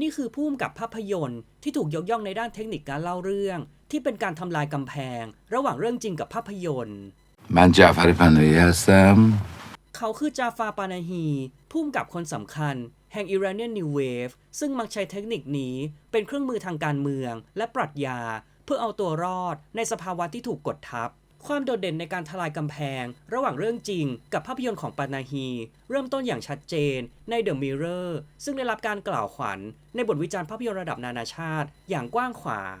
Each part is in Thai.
นี่คือพุ่มกับภาพยนตร์ที่ถูกยกย่องในด้านเทคนิคการเล่าเรื่อง ที่เป็นการทำลายกำแพง ระหว่างเรื่องจริงกับภาพยนตร์ من جعفر پناهی هستم เขาคือจาฟาปานาฮีพุ่มกับคนสำคัญ แห่ง Iranian New Wave ซึ่งมักใช้เทคนิคนี้เป็นเครื่องมือทางการเมือง และปรัชญา เพื่อเอาตัวรอดในสภาวะที่ถูกกดทับ ความโดดเด่นในการทลายกำแพง ระหว่างเรื่องจริงกับภาพยนตร์ของปานาฮี เริ่มต้นอย่างชัดเจนใน The Mirror ซึ่งได้รับการกล่าวขวัญ ในบทวิจารณ์ภาพยนตร์ระดับนานาชาติอย่างกว้างขวาง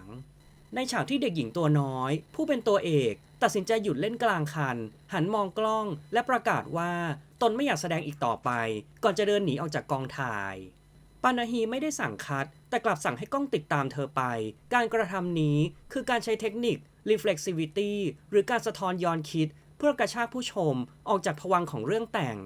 ในฉากที่เด็กหญิงตัวน้อย ผู้เป็นตัวเอก ตัดสินใจหยุดเล่นกลางคัน หันมองกล้องและประกาศว่าตนไม่อยากแสดงอีกต่อไป ก่อนจะเดินหนีออกจากกองถ่าย ปานาฮีไม่ได้สั่งคัด แต่กลับสั่งให้กล้องติดตามเธอไป การกระทำนี้คือการใช้เทคนิค reflexivity หรือการสะท้อนย้อนคิด เพื่อกระชากผู้ชมออกจากภวังของเรื่องแต่ง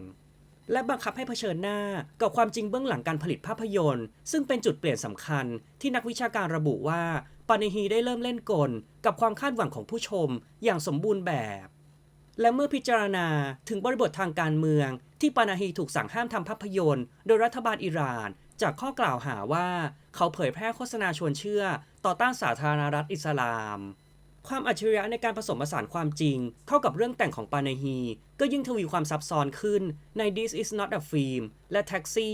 และบังคับให้เผชิญหน้ากับความจริงเบื้องหลังการผลิตภาพยนตร์ ซึ่งเป็นจุดเปลี่ยนสำคัญที่นักวิชาการระบุว่าปานิฮีได้เริ่มเล่นกล กับความคาดหวังของผู้ชมอย่างสมบูรณ์แบบ และเมื่อพิจารณาถึงบริบททางการเมือง ที่ปานาฮีถูกสั่งห้ามทำภาพยนตร์ โดยรัฐบาลอิหร่านจากข้อกล่าวหาว่า เขาเผยแพร่โฆษณาชวนเชื่อ ต่อต้านสาธารณรัฐอิสลาม ความอัจฉริยะในการผสมผสานความจริง เข้ากับเรื่องแต่งของปานาฮี ก็ยิ่งทวีความซับซ้อนขึ้นใน This is not a film และ Taxi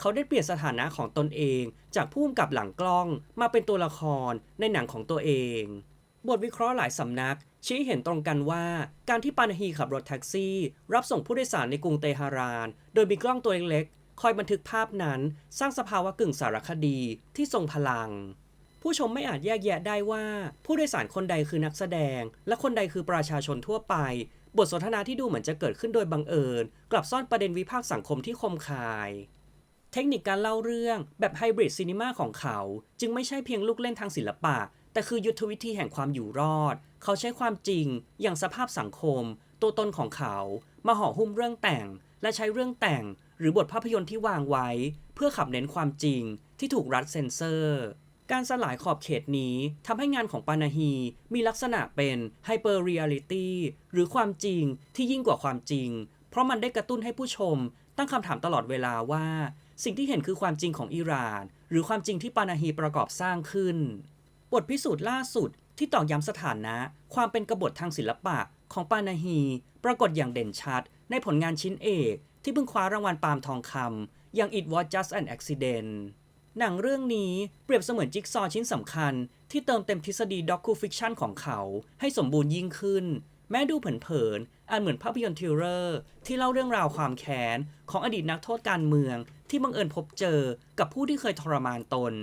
เขาได้เปลี่ยนสถานะของตนเอง จากผู้กำกับหลังกล้องมาเป็นตัวละครในหนังของตัวเอง บทวิเคราะห์หลายสำนัก ชี้เห็นตรงกันว่าการที่ปานาฮีขับรถแท็กซี่ รับส่งผู้โดยสารในกรุงเตหะราน โดยมีกล้องตัวเล็กๆคอยบันทึกภาพนั้น สร้างสภาวะกึ่งสารคดีที่ทรงพลัง ผู้ชมไม่อาจแยกแยะได้ว่า ผู้โดยสารคนใดคือนักแสดง และคนใดคือประชาชนทั่วไป บทสนทนาที่ดูเหมือนจะเกิดขึ้นโดยบังเอิญ กลับซ่อนประเด็นวิพากษ์สังคมที่คมคาย เทคนิคการเล่าเรื่องแบบไฮบริดซีนีมาของเขา จึงไม่ใช่เพียงลูกเล่นทางศิลปะ แต่คือยุทธวิธีแห่งความอยู่รอด เขาใช้ความจริง อย่างสภาพสังคม ตัวตนของเขา มาห่อหุ้มเรื่องแต่ง และใช้เรื่องแต่ง หรือบทภาพยนตร์ที่วางไว้ เพื่อขับเน้นความจริง ที่ถูกรัดเซนเซอร์ การสลายขอบเขตนี้ทำให้งานของปานาฮีมีลักษณะเป็นไฮเปอร์เรียลิตี้หรือความจริงที่ยิ่งกว่าความจริง เพราะมันได้กระตุ้นให้ผู้ชม ตั้งคำถามตลอดเวลาว่า สิ่งที่เห็นคือความจริงของอิหร่าน หรือความจริงที่ปานาฮีประกอบสร้างขึ้น บทพิสูจน์ล่าสุดที่ตอกย้ำสถานะ ความเป็นกบฏทางศิลปะของปานาฮี ปรากฏอย่างเด่นชัด ในผลงานชิ้นเอกที่เพิ่งคว้ารางวัลปาล์มทองคำอย่าง It Was Just an Accident หนังเรื่องนี้เปรียบเสมือนจิ๊กซอว์ชิ้นสำคัญ ที่เติมเต็มทฤษฎีด็อกคูฟิกชันของเขา ให้สมบูรณ์ยิ่งขึ้น แม้ดูเผินๆอาจเหมือนภาพยนตร์ทิลเลอร์ ที่เล่าเรื่องราวความแค้น ของอดีตนักโทษการเมือง ที่บังเอิญพบเจอกับผู้ที่เคยทรมานตน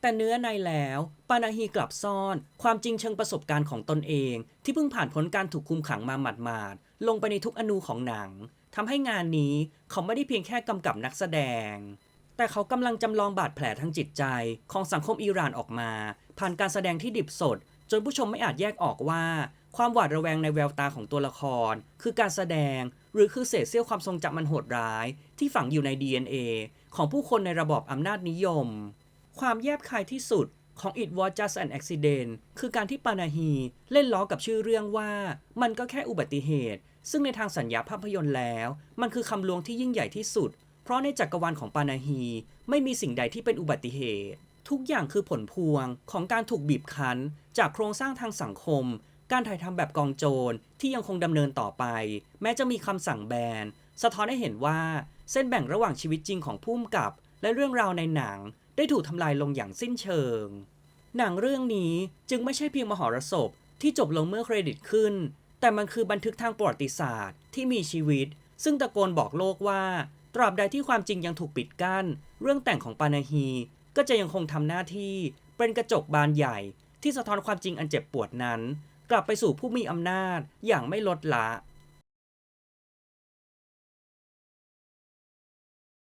แต่เนื้อในแล้ว ปานาฮีกลับซ่อน ความจริงเชิงประสบการณ์ของตนเอง ที่เพิ่งผ่านพ้นการถูกคุมขังมาหมาดๆลงไปในทุกอนูของหนังทำให้งานนี้เขาไม่ได้เพียงแค่กำกับนักแสดง แต่เขากำลังจำลองบาดแผลทางจิตใจของสังคมอิหร่านออกมา ผ่านการแสดงที่ดิบสด จนผู้ชมไม่อาจแยกออกว่า ความหวาดระแวงในแววตาของตัวละคร คือการแสดง หรือคือเศษเสี้ยวความทรงจำมันโหดร้าย ที่ฝังอยู่ใน DNA ของผู้คนในระบอบอำนาจนิยม ความแยบคายที่สุดของ It Was Just an Accident คือการที่ปานาฮีเล่นล้อกับชื่อเรื่องว่า มันก็แค่อุบัติเหตุ ซึ่งในทางสัญญาภาพยนตร์แล้ว มันคือคำลวงที่ยิ่งใหญ่ที่สุด เพราะในจักรวาลของปานาฮีไม่มีสิ่งใดที่เป็นอุบัติเหตุ ทุกอย่างคือผลพวงของการถูกบีบคั้น จากโครงสร้างทางสังคม การถ่ายทำแบบกองโจรที่ยังคงดำเนินต่อไป แม้จะมีคำสั่งแบน สะท้อนให้เห็นว่าเส้นแบ่งระหว่างชีวิตจริงของผู้กำกับ และเรื่องราวในหนังได้ถูกทำลายลงอย่างสิ้นเชิง หนังเรื่องนี้จึงไม่ใช่เพียงมหรสพที่จบลงเมื่อเครดิตขึ้น แต่มันคือบันทึกทางประวัติศาสตร์ที่มีชีวิต ซึ่งตะโกนบอกโลกว่า ราบใดที่ความจริงยังถูกปิดกั้น เรื่องแต่งของปานาฮี ก็จะยังคงทำหน้าที่เป็นกระจกบานใหญ่ ที่สะท้อนความจริงอันเจ็บปวดนั้น กลับไปสู่ผู้มีอำนาจอย่างไม่ลดละ